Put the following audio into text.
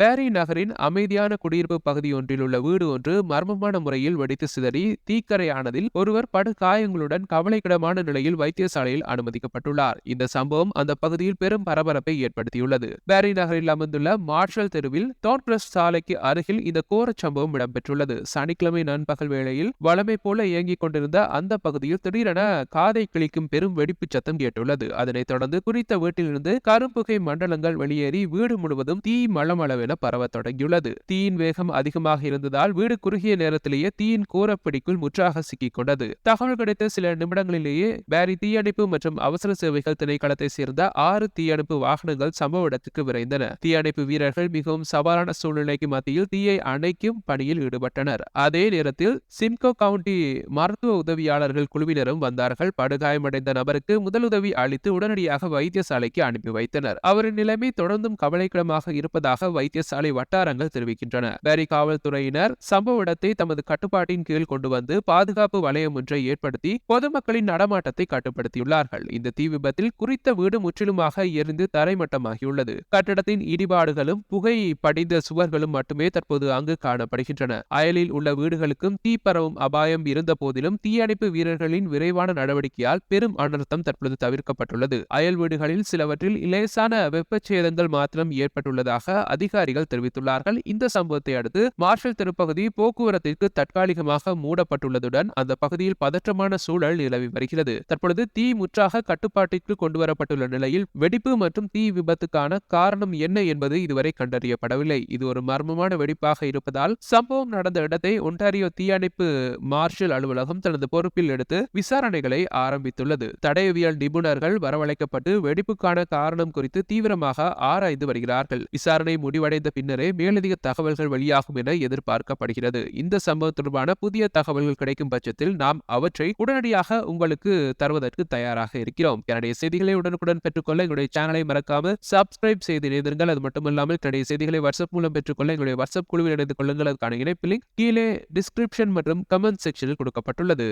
பேரி நகரின் அமைதியான குடியிருப்பு பகுதியொன்றில் உள்ள வீடு ஒன்று மர்மமான முறையில் வெடித்து சிதறி தீக்கரையானதில் ஒருவர் படுகாயங்களுடன் கவலைக்கிடமான நிலையில் வைத்தியசாலையில் அனுமதிக்கப்பட்டுள்ளார். இந்த சம்பவம் அந்த பகுதியில் பெரும் பரபரப்பை ஏற்படுத்தியுள்ளது. பேரி நகரில் அமைந்துள்ள மார்ஷல் தெருவில் டோன்பிரஸ் சாலைக்கு அருகில் இந்த கோரச் சம்பவம் இடம்பெற்றுள்ளது. சனிக்கிழமை நண்பகல் வேளையில் வளமை போல இயங்கிக் கொண்டிருந்த அந்த பகுதியில் திடீரென காதை கிழிக்கும் பெரும் வெடிப்பு சத்தம் கேட்டுள்ளது. அதனைத் தொடர்ந்து குறித்த வீட்டிலிருந்து கரும்புகை மண்டலங்கள் வெளியேறி வீடு முழுவதும் தீ மளமளவென பரவத் தொடங்கியுள்ளது. தீயின் வேகம் அதிகமாக இருந்ததால் வீடு குறுகிய நேரத்திலேயே தீயின் கூரப்பிடிக்குள் முற்றாக சிக்கிக் கொண்டது. தகவல் கிடைத்த சில நிமிடங்களிலேயே பேரி தீயணைப்பு மற்றும் அவசர சேவைகள் திணைக்களத்தை சேர்ந்த ஆறு தீயணைப்பு வாகனங்கள் சம்பவ இடத்துக்கு விரைந்தன. தீயணைப்பு வீரர்கள் மிகவும் சவாலான சூழ்நிலைக்கு மத்தியில் தீயை அணைக்கும் பணியில் ஈடுபட்டனர். அதே நேரத்தில் சிம்கோ கவுண்டி மருத்துவ உதவியாளர்கள் குழுவினரும் வந்தார்கள். படுகாயமடைந்த நபருக்கு முதலுதவி அளித்து உடனடியாக வைத்தியசாலைக்கு அனுப்பி வைத்தனர். அவரின் நிலைமை தொடர்ந்தும் கவலைக்கிடமாக இருப்பதாக வைத்திய வைத்தியசாலை வட்டாரங்கள் தெரிவிக்கின்றன. பேரி காவல்துறையினர் சம்பவ இடத்தை தமது கட்டுப்பாட்டின் கீழ் கொண்டு வந்து பாதுகாப்பு வளையம் ஒன்றை ஏற்படுத்தி பொதுமக்களின் நடமாட்டத்தை கட்டுப்படுத்தியுள்ளார்கள். இந்த தீ விபத்தில் குறித்த வீடு முற்றிலுமாக எரிந்து தரைமட்டமாகியுள்ளது. கட்டடத்தின் இடிபாடுகளும் புகை படிந்த சுவர்களும் மட்டுமே தற்போது அங்கு காணப்படுகின்றன. அயலில் உள்ள வீடுகளுக்கும் தீ பரவும் அபாயம் இருந்த போதிலும் தீயணைப்பு வீரர்களின் விரைவான நடவடிக்கையால் பெரும் அனர்த்தம் தற்போது தவிர்க்கப்பட்டுள்ளது. அயல் வீடுகளில் சிலவற்றில் இலேசான வெப்பச்சேதங்கள் மாத்திரம் ஏற்பட்டுள்ளதாக அதிகாரி அதிகாரிகள் தெரிவித்துள்ளார்கள். இந்த சம்பவத்தை அடுத்து மார்ஷல் திருப்பகுதி போக்குவரத்திற்கு தற்காலிகமாக மூடப்பட்டுள்ளதுடன் அந்த பகுதியில் பதற்றமான சூழல் நிலவி வருகிறது. தற்பொழுது தீ முற்றாக கட்டுப்பாட்டிற்கு கொண்டுவரப்பட்டுள்ள நிலையில் வெடிப்பு மற்றும் தீ விபத்துக்கான காரணம் என்ன என்பது இதுவரை கண்டறியப்படவில்லை. இது ஒரு மர்மமான வெடிப்பாக இருப்பதால் சம்பவம் நடந்த இடத்தை ஒன்டாரியோ தீயணைப்பு மார்ஷல் அலுவலகம் தனது பொறுப்பில் எடுத்து விசாரணைகளை ஆரம்பித்துள்ளது. தடயவியல் நிபுணர்கள் வரவழைக்கப்பட்டு வெடிப்புக்கான காரணம் குறித்து தீவிரமாக ஆராய்ந்து வருகிறார்கள். விசாரணை முடிவடை முடிவடைந்த பின்னரே மேலதிக தகவல்கள் வெளியாகும் என எதிர்பார்க்கப்படுகிறது. இந்த சம்பவம் தொடர்பான புதிய தகவல்கள் கிடைக்கும் பட்சத்தில் நாம் அவற்றை உடனடியாக உங்களுக்கு தருவதற்கு தயாராக இருக்கிறோம். என்னுடைய செய்திகளை உடனுக்குடன் பெற்றுக்கொள்ள எங்களுடைய சேனலை மறக்காம சப்ஸ்கிரைப் செய்து இணைந்திருங்கள். அது மட்டுமல்லாமல் என்னுடைய செய்திகளை வாட்ஸ்அப் மூலம் பெற்றுக்கொள்ள எங்களுடைய வாட்ஸ்அப் குழுவில் இணைந்து கொள்ளுங்கள். அதற்கான இணைப்பு லிங்க் கீழே டிஸ்கிரிப்ஷன் மற்றும் கமெண்ட் செக்ஷனில் கொடுக்கப்பட்டுள்ளது.